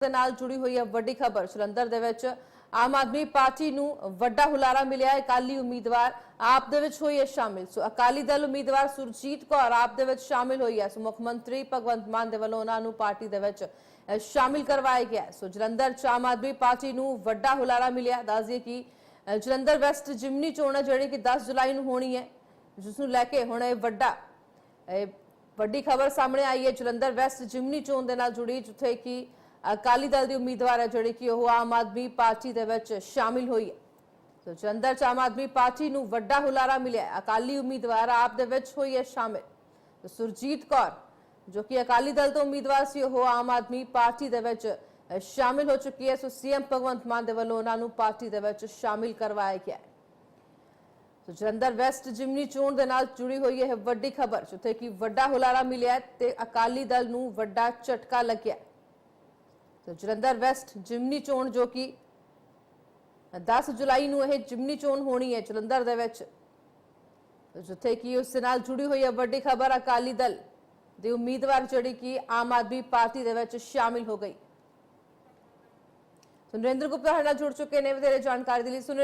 ਦੇ ਨਾਲ ਜੁੜੀ ਹੋਈ ਹੈ ਵੱਡੀ ਖਬਰ। ਜਲੰਧਰ ਦੇ ਵਿੱਚ ਆਮ ਆਦਮੀ ਪਾਰਟੀ ਨੂੰ ਵੱਡਾ ਹੁਲਾਰਾ ਮਿਲਿਆ। ਹੈ ਅਕਾਲੀ ਉਮੀਦਵਾਰ ਆਪ ਦੇ ਵਿੱਚ ਹੋਈ ਹੈ ਸ਼ਾਮਿਲ। ਸੋ ਅਕਾਲੀ ਦਲ ਉਮੀਦਵਾਰ ਸੁਰਜੀਤ ਕੌਰ ਆਪ ਦੇ ਵਿੱਚ ਸ਼ਾਮਿਲ ਹੋਈ ਹੈ। ਸੋ ਮੁੱਖ ਮੰਤਰੀ ਭਗਵੰਤ ਮਾਨ ਦੇ ਵੱਲੋਂ ਉਹਨਾਂ ਨੂੰ ਪਾਰਟੀ ਦੇ ਵਿੱਚ ਸ਼ਾਮਿਲ ਕਰਵਾਇਆ ਗਿਆ ਸੋ ਜਲੰਧਰ ਚ ਆਮ ਆਦਮੀ ਪਾਰਟੀ ਨੂੰ ਵੱਡਾ ਹੁਲਾਰਾ ਮਿਲਿਆ। ਦੱਸ ਦਈਏ ਕਿ ਜਲੰਧਰ ਵੈਸਟ ਜਿਮਨੀ ਚੋਣ ਹੈ, ਜਿਹੜੀ ਕਿ 10 ਜੁਲਾਈ ਨੂੰ ਹੋਣੀ ਹੈ, ਜਿਸ ਨੂੰ ਲੈ ਕੇ ਹੁਣ ਇਹ ਵੱਡਾ ਵੱਡੀ ਖਬਰ ਸਾਹਮਣੇ ਆਈ ਹੈ। ਜਲੰਧਰ ਵੈਸਟ ਜਿਮਨੀ ਚੋਣ ਦੇ ਨਾਲ ਜੁੜੀ, ਜਿੱਥੇ ਕਿ ਅਕਾਲੀ ਦਲ ਦੇ ਉਮੀਦਵਾਰ ਹੈ ਜਿਹੜੇ ਕਿ ਉਹ ਆਮ ਆਦਮੀ ਪਾਰਟੀ ਦੇ ਵਿੱਚ ਸ਼ਾਮਿਲ ਹੋਈ ਹੈ। ਸੋ ਜਲੰਧਰ ਚ ਆਮ ਆਦਮੀ ਪਾਰਟੀ ਨੂੰ ਵੱਡਾ ਹੁਲਾਰਾ ਮਿਲਿਆ ਅਕਾਲੀ ਉਮੀਦਵਾਰ ਆਪ ਦੇ ਵਿੱਚ ਹੋਈ ਹੈ ਸ਼ਾਮਿਲ। ਸੁਰਜੀਤ ਕੌਰ, ਜੋ ਕਿ ਅਕਾਲੀ ਦਲ ਤੋਂ ਉਮੀਦਵਾਰ ਸੀ, ਉਹ ਆਮ ਆਦਮੀ ਪਾਰਟੀ ਦੇ ਵਿੱਚ ਸ਼ਾਮਿਲ ਹੋ ਚੁੱਕੀ ਹੈ। ਸੋ ਸੀਐਮ ਭਗਵੰਤ ਮਾਨ ਦੇ ਵੱਲੋਂ ਉਹਨਾਂ ਨੂੰ ਪਾਰਟੀ ਦੇ ਵਿੱਚ ਸ਼ਾਮਿਲ ਕਰਵਾਇਆ ਗਿਆ ਹੈ। ਸੋ ਜਲੰਧਰ ਵੈਸਟ ਜਿਮਨੀ ਚੋਣ ਦੇ ਨਾਲ ਜੁੜੀ ਹੋਈ ਹੈ ਵੱਡੀ ਖਬਰ, ਜਿੱਥੇ ਕਿ ਵੱਡਾ ਹੁਲਾਰਾ ਮਿਲਿਆ ਹੈ ਤੇ ਅਕਾਲੀ ਦਲ ਨੂੰ ਵੱਡਾ ਝਟਕਾ ਲੱਗਿਆ ਹੈ। ਜਲੰਧਰ ਵੈਸਟ ਜਿਮਨੀ ਚੋਣ ਜੋ ਕਿ 10 ਜੁਲਾਈ ਨੂੰ ਇਹ ਜਿਮਨੀ ਚੋਣ ਹੋਣੀ ਹੈ ਜਲੰਧਰ ਦੇ ਵਿੱਚ ਜਿੱਥੇ ਕਿ ਉਸ ਨਾਲ ਜੁੜੀ ਹੋਈ ਹੈ ਵੱਡੀ ਖਬਰ, ਅਕਾਲੀ ਦਲ ਦੇ ਉਮੀਦਵਾਰ ਜਿਹੜੀ ਕਿ ਆਮ ਆਦਮੀ ਪਾਰਟੀ ਦੇ ਵਿੱਚ ਸ਼ਾਮਿਲ ਹੋ ਗਈ ਸੋ ਗੁਪਤਾ ਸਾਡੇ ਨਾਲ ਜੁੜ ਚੁੱਕੇ ਨੇ, ਵਧੇਰੇ ਜਾਣਕਾਰੀ ਦੇ ਲਈ ਸੋ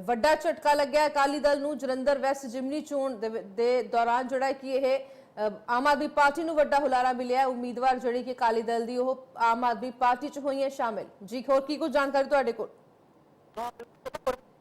ਵੱਡਾ ਝਟਕਾ ਲੱਗਿਆ ਅਕਾਲੀ ਦਲ ਨੂੰ ਜਲੰਧਰ ਵੈਸਟ ਜਿਮਨੀ ਚੋਣ ਦੇ ਦੌਰਾਨ, ਜਿਹੜਾ ਕਿ ਇਹ ਆਮ ਆਦਮੀ ਪਾਰਟੀ ਨੂੰ ਵੱਡਾ ਹੁਲਾਰਾ ਮਿਲਿਆ ਉਮੀਦਵਾਰ ਜਿਹੜੀ ਕਿ ਅਕਾਲੀ ਦਲ ਦੀ, ਉਹ ਆਮ ਆਦਮੀ ਪਾਰਟੀ ਚ ਹੋਈ ਹੈ ਸ਼ਾਮਿਲ। ਜੀ, ਹੋਰ ਕੀ ਕੁਝ ਜਾਣਕਾਰੀ ਤੁਹਾਡੇ ਕੋਲ?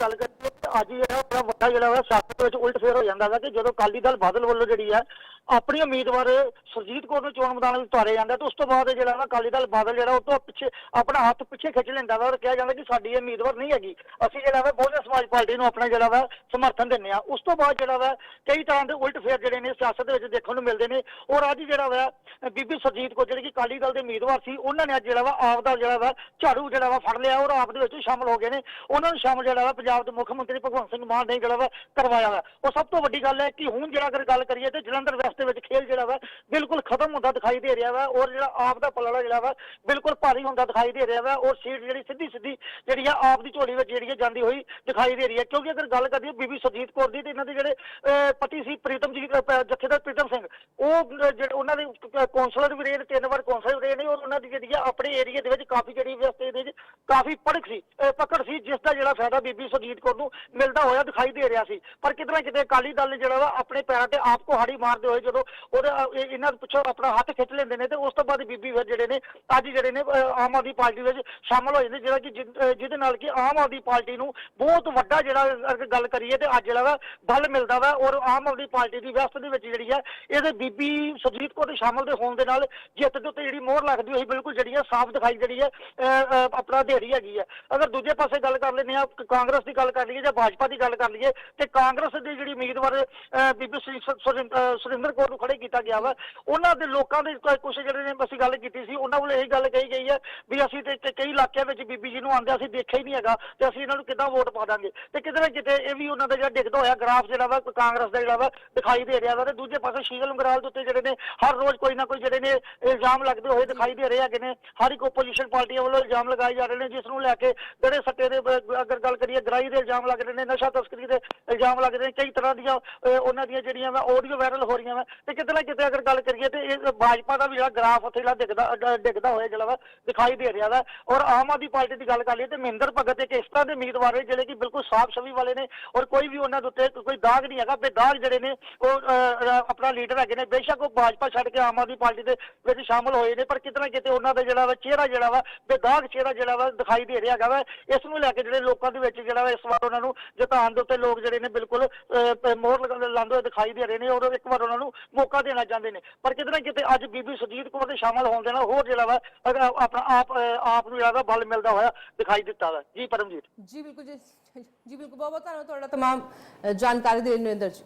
ਗੱਲ ਕਰੀਏ ਅੱਜ ਜਿਹੜਾ ਬੜਾ ਵੱਡਾ ਜਿਹੜਾ ਵਾ ਸਿਆਸਤ ਵਿੱਚ ਉਲਟ ਫੇਰ ਹੋ ਜਾਂਦਾ ਵਾ ਕਿ ਜਦੋਂ ਅਕਾਲੀ ਦਲ ਬਾਦਲ ਵੱਲੋਂ ਜਿਹੜੀ ਹੈ ਆਪਣੀ ਉਮੀਦਵਾਰ ਸੁਰਜੀਤ ਕੌਰ ਨੂੰ ਚੋਣ ਮੈਦਾਨ ਵਿੱਚ ਉਤਾਰਿਆ ਜਾਂਦਾ ਤੇ ਉਸ ਤੋਂ ਬਾਅਦ ਇਹ ਜਿਹੜਾ ਵਾ ਅਕਾਲੀ ਦਲ ਬਾਦਲ ਜਿਹੜਾ ਉਹ ਤੋਂ ਪਿੱਛੇ ਆਪਣਾ ਹੱਥ ਪਿੱਛੇ ਖਿੱਚ ਲੈਂਦਾ ਵਾ ਔਰ ਕਿਹਾ ਜਾਂਦਾ ਕਿ ਸਾਡੀ ਇਹ ਉਮੀਦਵਾਰ ਨਹੀਂ ਹੈਗੀ। ਅਸੀਂ ਜਿਹੜਾ ਵਾ ਬਹੁਜਨ ਸਮਾਜ ਪਾਰਟੀ ਨੂੰ ਆਪਣਾ ਜਿਹੜਾ ਵਾ ਸਮਰਥਨ ਦਿੰਦੇ ਆ ਉਸ ਤੋਂ ਬਾਅਦ ਜਿਹੜਾ ਵਾ ਕਈ ਤਰ੍ਹਾਂ ਦੇ ਉਲਟ ਫੇਰ ਜਿਹੜੇ ਨੇ ਸਿਆਸਤ ਦੇ ਵਿੱਚ ਦੇਖਣ ਨੂੰ ਮਿਲਦੇ ਨੇ। ਔਰ ਅੱਜ ਜਿਹੜਾ ਵਾ ਬੀਬੀ ਸੁਰਜੀਤ ਕੌਰ ਜਿਹੜੀ ਕਿ ਅਕਾਲੀ ਦਲ ਦੇ ਉਮੀਦਵਾਰ ਸੀ, ਉਹਨਾਂ ਨੇ ਅੱਜ ਜਿਹੜਾ ਵਾ ਆਪ ਦਾ ਜਿਹੜਾ ਵਾ ਝਾੜੂ ਜਿਹੜਾ ਵਾ ਫੜ ਲਿਆ ਔਰ ਆਪ ਦੇ ਵਿੱਚ ਸ਼ਾਮਲ ਹੋ ਗਏ ਨੇ। ਉਹਨਾਂ ਨੂੰ ਸ਼ਾਮਲ ਜਿਹੜਾ ਵਾ ਪੰਜਾਬ ਦੇ ਮੁੱਖ ਮੰਤਰੀ ਭਗਵੰਤ ਸਿੰਘ ਮਾਨ ਨੇ ਜਿਹੜਾ ਵਾ ਕਰਵਾਇਆ ਵਾ। ਉਹ ਸਭ ਤੋਂ ਵੱਡੀ ਗੱਲ ਹੈ ਕਿ ਹੁਣ ਜਿਹੜਾ ਅਗਰ ਗੱਲ ਕਰੀਏ ਤੇ ਜਲੰਧਰ ਵੈਸਟ ਦੇ ਵਿੱਚ ਖੇਲ ਜਿਹੜਾ ਵਾ ਬਿਲਕੁਲ ਖਤਮ ਹੁੰਦਾ ਦਿਖਾਈ ਦੇ ਰਿਹਾ ਵਾ ਔਰ ਜਿਹੜਾ ਆਪ ਦਾ ਪਲੜਾ ਜਿਹੜਾ ਵਾ ਬਿਲਕੁਲ ਭਾਰੀ ਹੁੰਦਾ ਦਿਖਾਈ ਦੇ ਰਿਹਾ ਵਾ ਔਰ ਸੀਟ ਜਿਹੜੀ ਸਿੱਧੀ ਸਿੱਧੀ ਜਿਹੜੀ ਆ ਆਪ ਦੀ ਝੋਲੀ ਵਿੱਚ ਜਿਹੜੀ ਹੈ ਜਾਂਦੀ ਹੋਈ ਦਿਖਾਈ ਦੇ ਰਹੀ ਹੈ। ਕਿਉਂਕਿ ਅਗਰ ਗੱਲ ਕਰੀਏ ਬੀਬੀ ਸੁਰਜੀਤ ਕੌਰ ਦੀ ਤੇ ਇਹਨਾਂ ਦੇ ਜਿਹੜੇ ਅਹ, ਪਤੀ ਸੀ ਪ੍ਰੀਤਮ ਜੀ ਜਥੇਦਾਰ ਪ੍ਰੀਤਮ ਸਿੰਘ ਉਹ ਜਿਹੜੇ ਉਹਨਾਂ ਦੇ ਕੌਂਸਲਰ ਵੀ ਰਹੇ ਨੇ ਤਿੰਨ ਵਾਰ ਕੌਂਸਲਰ ਰਹੇ ਨੇ ਔਰ ਉਹਨਾਂ ਦੀ ਜਿਹੜੀ ਆ ਆਪਣੇ ਏਰੀਆ ਦੇ ਵਿੱਚ ਕਾਫੀ ਜਿਹੜੀ ਵਿਅਸਤੇ ਦੇ ਵਿੱਚ ਕਾਫੀ ਪੜਕ ਸੀ ਅਹ, ਪਕੜ ਸੀ ਜਿਸ ਦਾ ਜਿਹੜਾ ਫਾਇਦਾ ਬੀਬੀ ਸੁਰਜੀਤ ਕੌਰ ਨੂੰ ਮਿਲਦਾ ਹੋਇਆ ਦਿਖਾਈ ਦੇ ਰਿਹਾ ਸੀ। ਪਰ ਕਿਤੇ ਨਾ ਕਿਤੇ ਅਕਾਲੀ ਦਲ ਨੇ ਜਿਹੜਾ ਵਾ ਆਪਣੇ ਪੈਰਾਂ ਤੇ ਆਪ ਕੁਹਾੜੀ ਮਾਰਦੇ ਹੋਏ ਜਦੋਂ ਉਹਦੇ ਅਹ, ਇਹ- ਇਹਨਾਂ ਦੇ ਪਿੱਛੋਂ ਆਪਣਾ ਹੱਥ ਖਿੱਚ ਲੈਂਦੇ ਨੇ ਤੇ ਉਸ ਤੋਂ ਬਾਅਦ ਬੀਬੀ ਫਿਰ ਜਿਹੜੇ ਨੇ ਅੱਜ ਜਿਹੜੇ ਨੇ ਅਹ, ਆਮ ਆਦਮੀ ਪਾਰਟੀ ਵਿੱਚ ਸ਼ਾਮਲ ਹੋ ਜਾਂਦੇ ਜਿਹੜਾ ਕਿ ਜਿ- ਅਹ, ਜਿਹਦੇ ਨਾਲ ਕਿ ਆਮ ਆਦਮੀ ਪਾਰਟੀ ਨੂੰ ਬਹੁਤ ਵੱਡਾ ਜਿਹੜਾ ਅਗਰ ਗੱਲ ਕਰੀਏ ਤੇ ਅੱਜ ਜਿਹੜਾ ਵਾ ਬਲ ਮਿਲਦਾ ਵਾ ਔਰ ਆਮ ਆਦਮੀ ਪਾਰਟੀ ਦੀ ਵਿਅਸਤ ਦੇ ਵਿੱਚ ਜਿਹੜੀ ਹੈ ਇਹਦੇ ਬੀਬੀ ਸੁਰਜੀਤ ਕੌਰ ਦੇ ਸ਼ਾਮਲ ਦੇ ਹੋਣ ਦੇ ਨਾਲ ਜਿੱਤ ਦੇ ਉੱਤੇ ਜਿਹੜੀ ਮੋਹਰ ਲੱਗਦੀ ਹੋਈ ਬਿਲਕੁਲ ਜਿਹੜੀ ਹੈ ਸਾਫ਼ ਦਿਖਾਈ ਜਿਹੜੀ ਹੈ ਅਹ, ਅਹ, ਆਪਣਾ ਦੇਰੀ ਹੈਗੀ ਹੈ ਅਗਰ ਦੂਜੇ ਪਾਸੇ ਗੱਲ ਕਰ ਲੈਂਦੇ ਆ ਕਾਂਗਰਸ ਦੀ ਗੱਲ ਕਰ ਲਈਏ ਜਾਂ ਭਾਜਪਾ ਦੀ ਗੱਲ ਕਰ ਲਈਏ ਤੇ ਕਾਂਗਰਸ ਦੀ ਜਿਹੜੀ ਉਮੀਦਵਾਰ ਅਹ, ਬੀਬੀ ਸੁਰਿੰਦਰ ਕੌਰ ਨੂੰ ਖੜੇ ਕੀਤਾ ਗਿਆ ਵਾ ਉਹਨਾਂ ਦੇ ਲੋਕਾਂ ਦੇ ਕੁਝ ਜਿਹੜੇ ਨੇ ਅਸੀਂ ਗੱਲ ਕੀਤੀ ਸੀ ਉਹਨਾਂ ਵੱਲੋਂ ਇਹ ਗੱਲ ਕਹੀ ਗਈ ਹੈ ਵੀ ਅਸੀਂ ਤੇ ਕਈ ਇਲਾਕਿਆਂ ਵਿੱਚ ਬੀਬੀ ਜੀ ਨੂੰ ਆਂਦੇ ਅਸੀਂ ਦੇਖਿਆ ਹੀ ਨਹੀਂ ਹੈਗਾ ਤੇ ਅਸੀਂ ਇਹਨਾਂ ਨੂੰ ਕਿੱਦਾਂ ਵੋਟ ਪਾ ਦਾਂਗੇ। ਤੇ ਕਿਤੇ ਨਾ ਕਿਤੇ ਇਹ ਵੀ ਉਹਨਾਂ ਦਾ ਜਿਹੜਾ ਡਿੱਗਦਾ ਹੋਇਆ ਗ੍ਰਾਫ ਜਿਹੜਾ ਵਾ ਕਾਂਗਰਸ ਦਾ ਜਿਹੜਾ ਵਾ ਦਿਖਾਈ ਦੇ ਰਿਹਾ ਵਾ ਤੇ ਦੂਜੇ ਪਾਸੇ ਸ਼ੀਗਲ ਉਂਗਰਾਲ ਦੇ ਉੱਤੇ ਜਿਹੜੇ ਨੇ ਹਰ ਰੋਜ਼ ਕੋਈ ਨਾ ਕੋਈ ਜਿਹੜੇ ਨੇ ਇਲਜ਼ਾਮ ਲੱਗਦੇ ਹੋਏ ਦਿਖਾਈ ਦੇ ਰਹੇ ਹੈਗੇ ਨੇ। ਹਰ ਇੱਕ ਓਪੋਜੀਸ਼ਨ ਪਾਰਟੀਆਂ ਵੱਲੋਂ ਇਲਜ਼ਾਮ ਲਗਾਏ ਜਾ ਰਹੇ ਨੇ। ਜਿਸ ਨੂੰ ਲੈ ਕੇ ਜਿਹੜੇ ਸੱਟੇ ਦੇ ਅਗਰ ਗੱਲ ਕਰੀਏ ਗ੍ਰਾਈ ਦੇ ਇਲਜ਼ਾਮ ਲੱਗ ਰਹੇ ਨੇ ਨਸ਼ਾ ਤਸਕਰੀ ਦੇ ਇਲਜ਼ਾਮ ਲੱਗ ਰਹੇ ਨੇ ਕਈ ਤਰ੍ਹਾਂ ਦੀਆਂ ਉਹਨਾਂ ਦੀਆਂ ਜਿਹੜੀਆਂ ਵਾ ਆਡੀਓ ਵਾਇਰਲ ਹੋ ਰਹੀਆਂ ਵਾ। ਤੇ ਕਿਤੇ ਨਾ ਕਿਤੇ ਅਗਰ ਗੱਲ ਕਰੀਏ ਤੇ ਇਹ ਭਾਜਪਾ ਦਾ ਵੀ ਜਿਹੜਾ ਗ੍ਰਾਫ ਉੱਥੇ ਜਿਹੜਾ ਦਿਖਦਾ ਅ, ਡਿੱਗਦਾ ਹੋਇਆ ਜਿਹੜਾ ਵਾ ਦਿਖਾਈ ਦੇ ਰਿਹਾ ਵਾ। ਔਰ ਆਮ ਆਦਮੀ ਪਾਰਟੀ ਦੀ ਗੱਲ ਕਰ ਲਈਏ ਤੇ ਮਹਿੰਦਰ ਭਗਤ ਇੱਕ ਇਸ ਤਰ੍ਹਾਂ ਦੇ ਉਮੀਦਵਾਰ ਨੇ ਜਿਹੜੇ ਕਿ ਬਿਲਕੁਲ ਸਾਫ਼ ਛਵੀ ਵਾਲੇ ਨੇ ਔਰ ਕੋਈ ਵੀ ਉਹਨਾਂ ਦੇ ਉੱਤੇ ਕੋਈ ਦਾਗ ਨਹੀਂ ਹੈਗਾ। ਬੇਦਾਗ ਜਿਹੜੇ ਨੇ ਉਹ ਅ, ਆਪਣਾ ਲੀਡਰ ਹੈਗੇ ਨੇ। ਬੇਸ਼ੱਕ ਉਹ ਭਾਜਪਾ ਛੱਡ ਕੇ ਆਮ ਆਦਮੀ ਪਾਰਟੀ ਦੇ ਵਿੱਚ ਸ਼ਾਮਲ ਹੋਏ ਨੇ ਪਰ ਕਿਤੇ ਨਾ ਕਿਤੇ ਉਹਨਾਂ ਦਾ ਜਿਹੜਾ ਵਾ ਚਿਹਰਾ ਜਿਹੜਾ ਵਾ ਬੇਦਾਗ ਚਿਹਰਾ ਜਿਹੜਾ ਵਾ ਦਿਖਾਈ ਦੇ ਰਿਹਾ ਹੈਗਾ ਵਾ ਇਸ ਨੂੰ ਲੈ ਕੇ ਜਿਹੜੇ ਲੋਕਾਂ ਦੇ ਵਿੱਚ ਜਿਹੜਾ ਵਾ ਇਸ ਵਾਰ ਉਹਨਾਂ ਨੂੰ ਜਿਤਾਉਣ ਦੇ ਉੱਤੇ ਲੋਕ ਜਿਹੜੇ ਨੇ ਬਿਲਕੁਲ ਅ, ਪ- ਮੋਹਰ ਲਗਾ- ਲਾਉਂਦੇ ਹੋਏ ਦਿਖਾਈ ਦੇ ਰਹੇ ਨੇ ਔਰ ਇੱਕ ਵਾਰ ਉਹਨਾਂ ਨੂੰ ਮੌਕਾ ਦੇਣਾ ਚਾਹੁੰਦੇ ਨੇ ਪਰ ਕਿਤੇ ਨਾ ਕਿਤੇ ਅੱਜ ਬੀਬੀ ਸੁਰਜੀਤ ਕੌਰ ਦੇ ਸ਼ਾਮਲ ਹੋਣ ਦੇ ਨਾਲ ਹੋਰ ਜਿਹੜਾ ਵਾ ਅਗਰ ਆਪਣਾ ਆਪ ਅ, ਆਪ ਨੂੰ ਜਿਹੜਾ ਵਾ ਬਲ ਮਿਲਦਾ ਹੋਇਆ ਦਿਖਾਈ ਦਿੱਤਾ ਵਾ ਜੀ ਪਰਮਜੀਤ ਜੀ ਬਿਲਕੁਲ ਜੀ ਜੀ ਬਿਲਕੁਲ ਬਹੁਤ ਬਹੁਤ ਧੰਨਵਾਦ ਤੁਹਾਡਾ तमाम ਜਾਣਕਾਰੀ ਦੇ ਲਈ ਨਰਿੰਦਰ ਜੀ